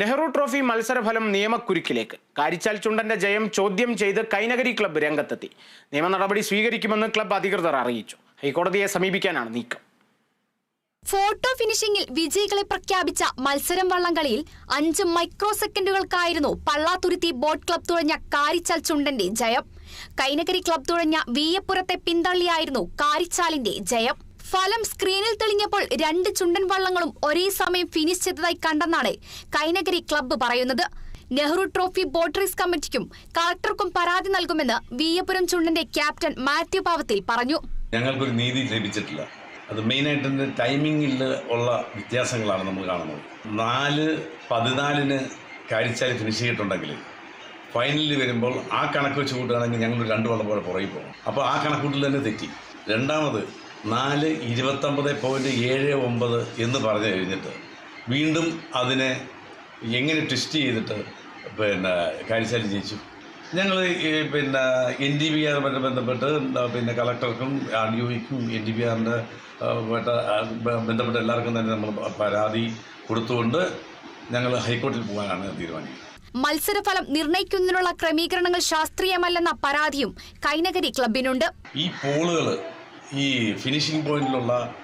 Nehru trophy മത്സരഫലം നിയമക്കുരുക്കിലേക്ക്. കാരിച്ചാൽ ചുണ്ടന്റെ ജയം ചോദ്യം ചെയ്ത് കൈനഗരി ക്ലബ്ബ് രംഗത്തെത്തി. നിയമ നടപടി സ്വീകരിക്കുമെന്ന് ക്ലബ്ബ് അധികൃതർ അറിയിച്ചു. ഹൈക്കോടതിയെ സമീപിക്കാനാണ് നീക്കം. ഫോട്ടോ ഫിനിഷിംഗിൽ വിജയികളെ പ്രഖ്യാപിച്ച മത്സരം വള്ളംകളിയിൽ അഞ്ച് മൈക്രോ സെക്കൻഡുകൾക്കായിരുന്നു പള്ളാത്തുരുത്തി ബോട്ട് ക്ലബ് തുഴഞ്ഞ കാരിച്ചാൽ ചുണ്ടന്റെ ജയം. കൈനഗരി ക്ലബ് തുഴഞ്ഞ വീയപ്പുറത്തെ പിന്തള്ളിയായിരുന്നു കാരിച്ചാലിന്റെ ജയം. ഫലം സ്ക്രീനിൽ തെളിഞ്ഞപ്പോൾ രണ്ട് ചുണ്ടൻ വള്ളങ്ങളും ഒരേ സമയം ഫിനിഷ് ചെയ്തതായി കണ്ടെന്നാണ് കൈനഗരി ക്ലബ്ബ് പറയുന്നത്. നെഹ്റു ട്രോഫി ബോട്ട് റേസ് കമ്മിറ്റിക്കും കളക്ടർക്കും പരാതി നൽകുമെന്ന് വീയപുരം ചുണ്ടന്റെ ക്യാപ്റ്റൻ മാത്യു പാവത്തിൽ പറഞ്ഞു. ഞങ്ങൾക്കൊരു നീതി ലഭിച്ചിട്ടില്ല. അത് മെയിനായിട്ട് ടൈമിങ്ങിൽ ഉള്ള വ്യത്യാസങ്ങളാണ് നമ്മൾ കാണുന്നത്. നാല് പതിനാലിന് കാരിച്ചാൽ ഫിനിഷ് ചെയ്തിട്ടുണ്ടെങ്കിൽ ഫൈനലിൽ വരുമ്പോൾ ആ കണക്ക് വെച്ച് കൂട്ടുകയാണെങ്കിൽ ഞങ്ങൾ രണ്ട് വള്ളം പോലെ പുറകെ പോകും. അപ്പോൾ ആ കണക്കൂട്ടിൽ തന്നെ തെറ്റി. രണ്ടാമത് നാല് ഇരുപത്തൊമ്പത് പോയിന്റ് ഏഴ് ഒമ്പത് എന്ന് പറഞ്ഞു കഴിഞ്ഞിട്ട് വീണ്ടും അതിനെ എങ്ങനെ ട്വിസ്റ്റ് ചെയ്തിട്ട് പിന്നെ കാരിച്ചാൽ ജയിച്ചു. ഞങ്ങൾ പിന്നെ എൻ ഡി ബി ആറുമായിട്ട് ബന്ധപ്പെട്ട് പിന്നെ കളക്ടർക്കും ആർ ഡി ഒയ്ക്കും എൻ ഡി ബി ആറിന്റെ ബന്ധപ്പെട്ട എല്ലാവർക്കും തന്നെ നമ്മൾ പരാതി കൊടുത്തുകൊണ്ട് ഞങ്ങൾ ഹൈക്കോടതിയിൽ പോകാനാണ് തീരുമാനിക്കുന്നത്. മത്സരഫലം നിർണയിക്കുന്നതിനുള്ള ക്രമീകരണങ്ങൾ ശാസ്ത്രീയമല്ലെന്ന പരാതിയും കൈനകരി ക്ലബിനുണ്ട് ഈ പോളുകൾ ഈ ഫിനിഷിംഗ് പോയിന്റിലുള്ള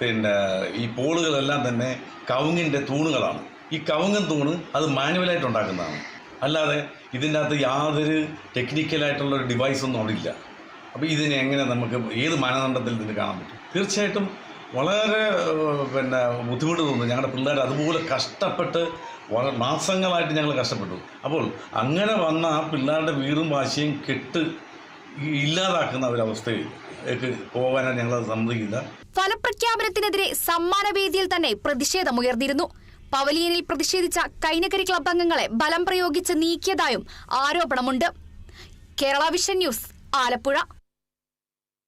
പിന്നെ ഈ പോളുകളെല്ലാം തന്നെ കവുങ്ങിന്റെ തൂണുകളാണ്. ഈ കവുങ്ങൻ തൂണ് അത് മാനുവലായിട്ട് ഉണ്ടാക്കുന്നതാണ്. അല്ലാതെ ഇതിന്റെ അകത്ത് യാതൊരു ടെക്നിക്കലായിട്ടുള്ള ഒരു ഡിവൈസൊന്നും അവിടെ ഇല്ല. അപ്പോൾ ഇതിനെ എങ്ങനെ നമുക്ക് ഏത് മാനദണ്ഡത്തിൽ ഇതിന് കാണാൻ പറ്റും? തീർച്ചയായിട്ടും വളരെ പിന്നെ ബുദ്ധിമുട്ട് തോന്നുന്നു. ഞങ്ങളുടെ പിള്ളേർ അതുപോലെ കഷ്ടപ്പെട്ട് വളരെ മാസങ്ങളായിട്ട് ഞങ്ങൾ കഷ്ടപ്പെട്ടു. അപ്പോൾ അങ്ങനെ വന്ന ആ പിള്ളേരുടെ വീറും വാശിയും കെട്ട് ഇല്ലാതാക്കുന്ന ഒരവസ്ഥയിലേക്ക് പോകാനാണ് ഞങ്ങൾ സമ്മതിക്കില്ല. ഫലപ്രഖ്യാപനത്തിനെതിരെ സമ്മാനവേദിയിൽ തന്നെ പ്രതിഷേധമുയർന്നിരുന്നു. പവലിയനിൽ പ്രതിഷേധിച്ച കൈനകരി ക്ലബ് അംഗങ്ങളെ ബലം പ്രയോഗിച്ച് നീക്കിയതായും ആരോപണമുണ്ട്. Kerala vision news Alappuzha.